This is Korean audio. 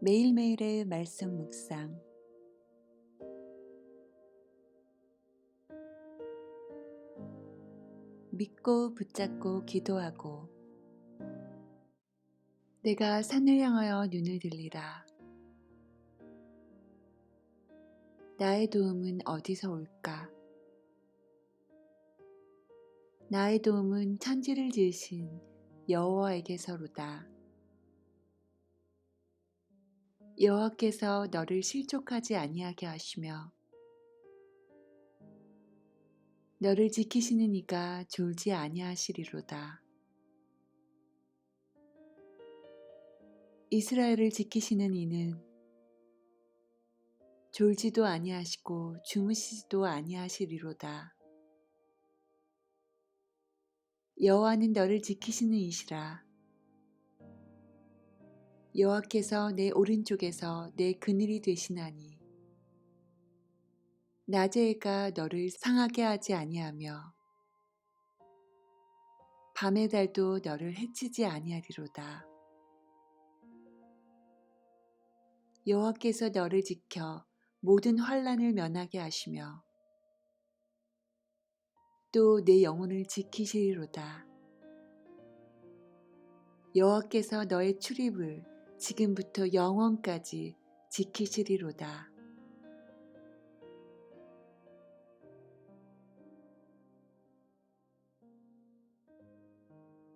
매일매일의 말씀 묵상 믿고 붙잡고 기도하고 내가 산을 향하여 눈을 들리라. 나의 도움은 어디서 올까? 나의 도움은 천지를 지으신 여호와에게서로다. 여호와께서 너를 실족하지 아니하게 하시며 너를 지키시는 이가 졸지 아니하시리로다. 이스라엘을 지키시는 이는 졸지도 아니하시고 주무시지도 아니하시리로다. 여호와는 너를 지키시는 이시라. 여호와께서 내 오른쪽에서 내 그늘이 되시나니 낮의 해가 너를 상하게 하지 아니하며 밤의 달도 너를 해치지 아니하리로다. 여호와께서 너를 지켜 모든 환란을 면하게 하시며 또 내 영혼을 지키시리로다. 여호와께서 너의 출입을 지금부터 영원까지 지키시리로다.